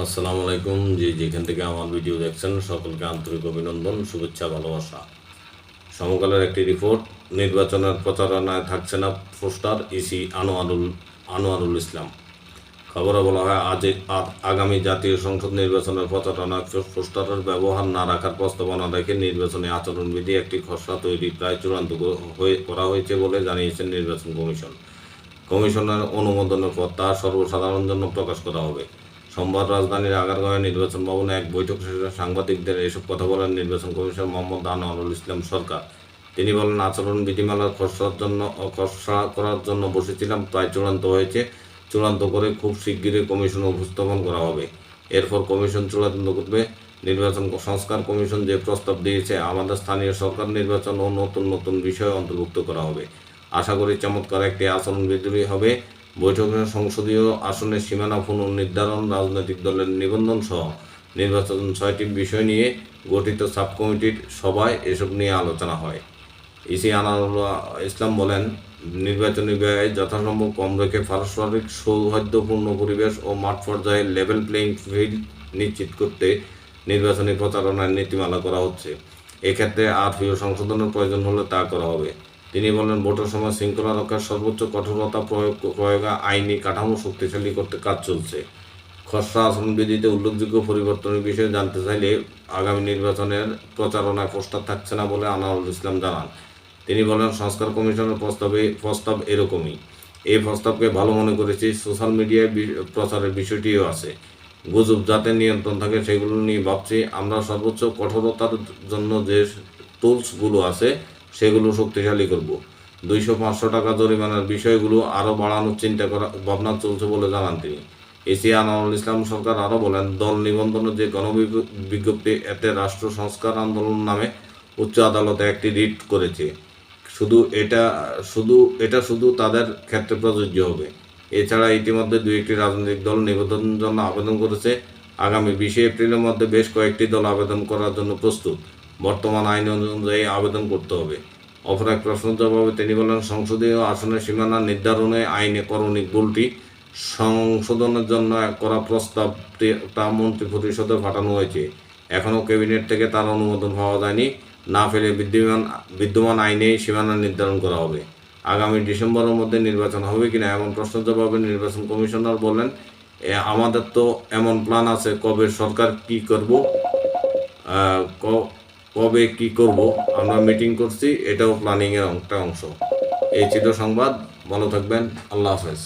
আসসালামু আলাইকুম। যে যেখান থেকে আমার ভিডিও দেখছেন, সকলকে আন্তরিক অভিনন্দন, শুভেচ্ছা, ভালোবাসা। সমকালের একটি রিপোর্ট নির্বাচনের প্রচারণায় থাকছে না পোস্টার, ইসি আনোয়ারুল আনোয়ারুল ইসলাম। খবরে বলা হয়, আজ আগামী জাতীয় সংসদ নির্বাচনের প্রচারণায় পোস্টারের ব্যবহার না রাখার প্রস্তাবনা রেখে নির্বাচনী আচরণবিধি একটি খসড়া তৈরি প্রায় চূড়ান্ত হয়ে করা হয়েছে বলে জানিয়েছেন নির্বাচন কমিশন। কমিশনের অনুমোদনের পর তা সর্বসাধারণের জন্য প্রকাশ করা হবে। সোমবার রাজধানীর আগারগাঁওয়ে নির্বাচন ভবনে এক বৈঠক শেষে সাংবাদিকদের এসব কথা বলেন নির্বাচন কমিশন মোহাম্মদ আনোয়ারুল ইসলাম সরকার। তিনি বলেন, আচরণ বিধিমালার খসড়ার জন্য, খসড়া করার জন্য বসেছিলাম প্রায় চূড়ান্ত হয়েছে। চূড়ান্ত করে খুব শিগগিরই কমিশনে উপস্থাপন করা হবে। এরপর কমিশন চূড়ান্ত করবে। নির্বাচন সংস্কার কমিশন যে প্রস্তাব দিয়েছে, আমাদের স্থানীয় সরকার নির্বাচন ও নতুন নতুন বিষয় অন্তর্ভুক্ত করা হবে। আশা করি চমৎকার একটি আচরণ বিধি হবে। বৈঠকে সংসদীয় আসনের সীমানা পুনর্নির্ধারণ রাজনৈতিক দলের নিবন্ধন সহ নির্বাচন ছয়টি বিষয় নিয়ে গঠিত সাব কমিটির সভায় এসব নিয়ে আলোচনা হয়। ইসি আনারুল্লাহ ইসলাম বলেন, নির্বাচনী ব্যয় যথাসম্ভব কম রেখে পারস্পরিক সৌহার্দ্যপূর্ণ পরিবেশ ও মাঠ পর্যায়ে লেভেল প্লেইং ফিল্ড নিশ্চিত করতে নির্বাচনী প্রচারণার নীতিমালা করা হচ্ছে। এক্ষেত্রে আরপিও সংশোধনের প্রয়োজন হলে তা করা হবে। তিনি বলেন, ভোটের সময় শৃঙ্খলা রক্ষার সর্বোচ্চ কঠোরতা প্রয়োগ প্রয়োগে আইনি কাঠামো শক্তিশালী করতে কাজ চলছে। খসড়া আসনবিধিতে উল্লেখযোগ্য পরিবর্তনের বিষয়ে জানতে চাইলে আগামী নির্বাচনের প্রচারণায় প্রস্তাব থাকছে না বলে আনারুল ইসলাম জানান। তিনি বলেন, সংস্কার কমিশনের প্রস্তাবে প্রস্তাব এরকমই। এই প্রস্তাবকে ভালো মনে করেছি, সোশ্যাল মিডিয়ায় প্রচারের বিষয়টিও আছে। গুজব যাতে নিয়ন্ত্রণ থাকে সেগুলো নিয়ে ভাবছি। আমরা সর্বোচ্চ কঠোরতার জন্য যে টুলসগুলো আছে সেগুলো শক্তিশালী করব। দুইশো পাঁচশো টাকা জরিমানার বিষয়গুলো আরও বাড়ানোর চিন্তা করা ভাবনা চলছে বলে জানান তিনি। এসি আনোয়ারুল ইসলাম সরকার আরও বলেন, দল নিবন্ধনের যে গণবিজ্ঞপ্তি, এতে রাষ্ট্র সংস্কার আন্দোলন নামে উচ্চ আদালতে একটি রিট করেছে। শুধু এটা শুধু এটা শুধু তাদের ক্ষেত্রে প্রযোজ্য হবে। এছাড়া ইতিমধ্যে দুই একটি রাজনৈতিক দল নিবন্ধনের জন্য আবেদন করেছে। আগামী বিশে এপ্রিলের মধ্যে বেশ কয়েকটি দল আবেদন করার জন্য প্রস্তুত। বর্তমান আইন অনুযায়ী আবেদন করতে হবে। অপর এক প্রশ্নের জবাবে তিনি বলেন, সংসদীয় আসনের সীমানা নির্ধারণে আইনে করণিক ভুলটি সংশোধনের জন্য করা প্রস্তাবটি তা মন্ত্রী পরিষদে পাঠানো হয়েছে। এখনও ক্যাবিনেট থেকে তার অনুমোদন পাওয়া যায়নি। না ফেলে বিদ্যমান বিদ্যমান আইনেই সীমানা নির্ধারণ করা হবে। আগামী ডিসেম্বরের মধ্যে নির্বাচন হবে কিনা এমন প্রশ্নের জবাবে নির্বাচন কমিশনার বলেন আমাদের তো এমন প্ল্যান আছে, কবে সরকার কি করব কবে কি করব, আমরা মিটিং করছি, এটাও প্ল্যানিংয়ের একটা অংশ। এই ছিল সংবাদ, ভালো থাকবেন, আল্লাহ হাফেজ।